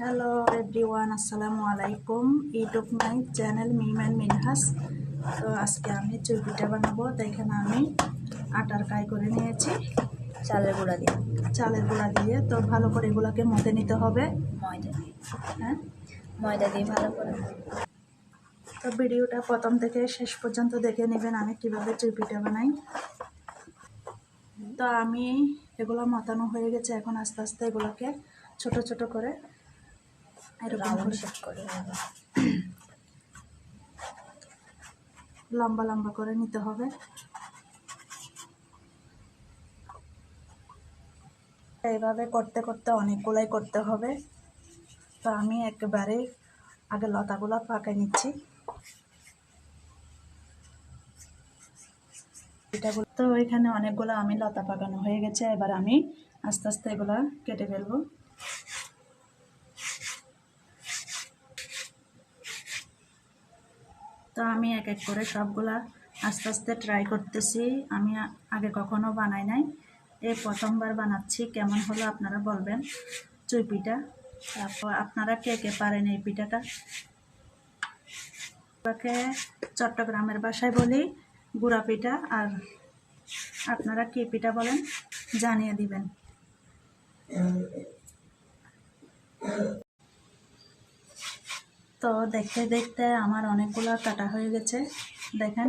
Hello everyone আসসালামু আলাইকুম YouTube my channel Miman Minhas তো আজকে আমি চুই পিঠা বানাবো তো এখানে আমি আটার কাই করে নিয়েছি। চালের গুঁড়া দিয়ে। চালের গুঁড়া দিয়ে তো ভালো করে এগুলোকে মতে নিতে হবে। ময়দা। দিয়ে হ্যাঁ? ময়দা দিয়ে ভালো করে। তো ভিডিওটা প্রথম থেকে শেষ পর্যন্ত দেখে নেবেন আমি কীভাবে চুই পিঠা বানাই। তো আমি এগুলো মতানো হয়ে গেছে এখন আস্তে আস্তে এগুলোকে ছোট ছোট করে এরকম শেপ করে। লম্বা লম্বা করে নিতে হবে। এইভাবে করতে করতে অনেকগুলাই করতে হবে। তো আমি একেবারে আগে লতাগুলো পাকাই নিচ্ছি। এটাগুলো তো এখানে অনেকগুলো আমি লতা পাকানো হয়ে গেছে। এবার আমি আস্তে আস্তে এগুলা কেটে ফেলব। তো আমি এক এক করে সবগুলা আস্তে আস্তে ট্রাই করতেছি। আমি আগে কখনো বানাই নাই। এই প্রথমবার বানাচ্ছি, কেমন হলো আপনারা বলবেন। চুই পিঠা। তারপর আপনারা কে কে পারেন এই পিঠাটা? ওটাকে চট্টগ্রামের বাসায় বলি, গুড়া পিঠা। আর আপনারা কি পিঠা বলেন, জানিয়ে দিবেন। তো দেখতে দেখতে আমার অনেকগুলো কাটা হয়ে গেছে, দেখেন।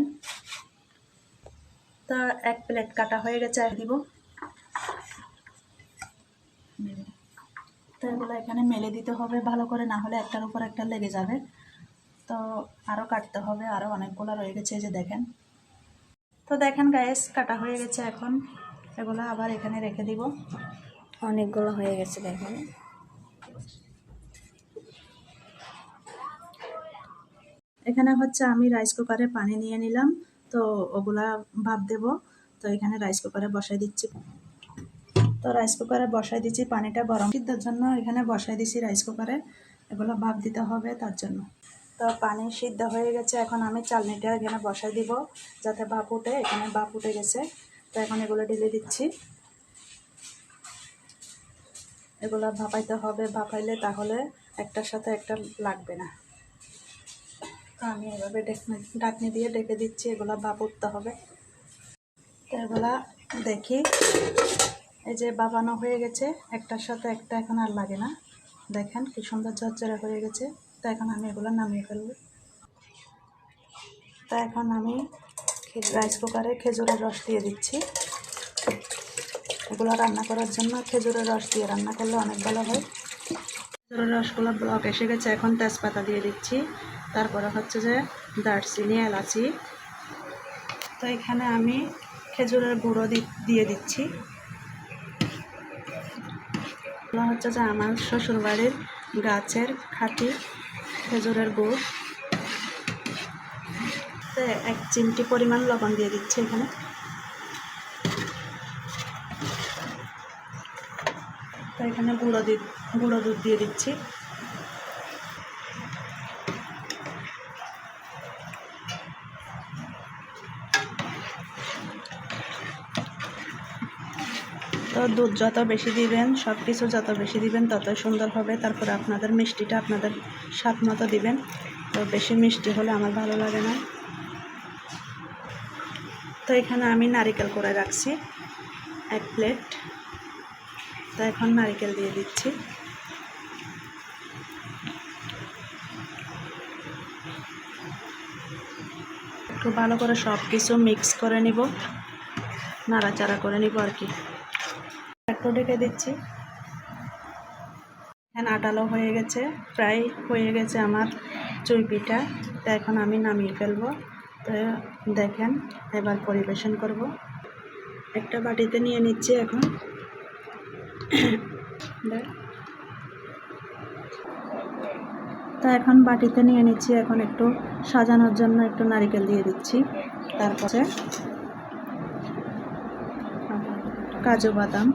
তো এক প্লেট কাটা হয়ে গেছে, আর দিব। তো এগুলো এখানে মেলে দিতে হবে ভালো করে, না হলে একটার উপর একটা লেগে যাবে। তো আরও কাটতে হবে আরও অনেকগুলো রয়ে গেছে যে দেখেন। তো দেখেন গায়েস কাটা হয়ে গেছে এখন। এগুলো আবার এখানে রেখে দিব। অনেকগুলো হয়ে গেছে, দেখুন। এখানে হচ্ছে আমি রাইস কুকারে পানি নিয়ে নিলাম, তো ওগুলা ভাপ দেব। তো এখানে রাইস কুকারে বসাই দিচ্ছি। তো রাইস কুকারে বসাই দিচ্ছি পানিটা গরম। সিদ্ধর জন্য এখানে বসাই দিচ্ছি রাইস কুকারে এগুলো ভাপ দিতে হবে তার জন্য। তো পানি সিদ্ধ হয়ে গেছে, এখন আমি চালনিটা এখানে বসাই দিব, যাতে ভাপ উঠে। এখানে ভাপ উঠে গেছে। তো এখন এগুলো ঢেলে দিচ্ছি। এগুলো ভাপাইতে হবে। ভাপাইলে তাহলে একটার সাথে একটা লাগবে না। তো আমি এভাবে ঢাকনি দিয়ে ডেকে দিচ্ছি, এগুলো ভাপ উঠতে হবে। তো এগুলা দেখি। এই যে বাবানো হয়ে গেছে, একটার সাথে একটা এখন আর লাগে না। দেখেন কি সুন্দর ঝরঝরে হয়ে গেছে। তো এখন আমি এগুলো নামিয়ে ফেলব। তো এখন আমি রাইস কুকারে খেজুরের রস দিয়ে দিচ্ছি। এগুলো রান্না করার জন্য খেজুরের রস দিয়ে রান্না করলে অনেক ভালো হয়। খেজুরের রসগুলো ব্লক এসে গেছে, এখন তেজপাতা দিয়ে দিচ্ছি। তারপরে হচ্ছে যে দারচিনি, এলাচি। তো এখানে আমি খেজুরের গুঁড়ো দিয়ে দিচ্ছি। হচ্ছে যে আমার শ্বশুরবাড়ির গাছের খাঁটি খেজুরের গুড়। তো এক চিমটি পরিমাণ লবণ দিয়ে দিচ্ছি এখানে। তো এখানে গুঁড়ো দি গুঁড়ো দুধ দিয়ে দিচ্ছি। দুধ যত বেশি দিবেন, সব কিছু যত বেশি দিবেন, তত সুন্দর হবে। তারপরে আপনাদের মিষ্টিটা আপনাদের স্বাদ মতো দিবেন। তো বেশি মিষ্টি হলে আমার ভালো লাগে না। তো এখানে আমি নারিকেল করে রাখছি, এক প্লেট। তো এখন নারিকেল দিয়ে দিচ্ছি। একটু ভালো করে সব কিছু মিক্স করে নিব, নাড়াচাড়া করে নিব আর কি। একটু ঢেকে দিচ্ছি। এখন আটালো হয়ে গেছে, প্রায় হয়ে গেছে আমার চুই পিঠা তো এখন আমি নামিয়ে ফেলব। তো দেখেন, এবার পরিবেশন করব। একটা বাটিতে নিয়ে নিচ্ছি এখন। তো এখন বাটিতে নিয়ে নিচ্ছি এখন একটু সাজানোর জন্য একটু নারিকেল দিয়ে দিচ্ছি। তারপরে কাজু বাদাম।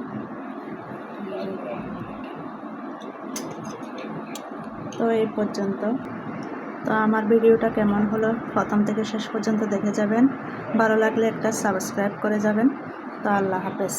তো এই পর্যন্ত। তো আমার ভিডিওটা কেমন হলো প্রথম থেকে শেষ পর্যন্ত দেখে যাবেন। ভালো লাগলে একটা সাবস্ক্রাইব করে যাবেন। তো আল্লাহ হাফেজ।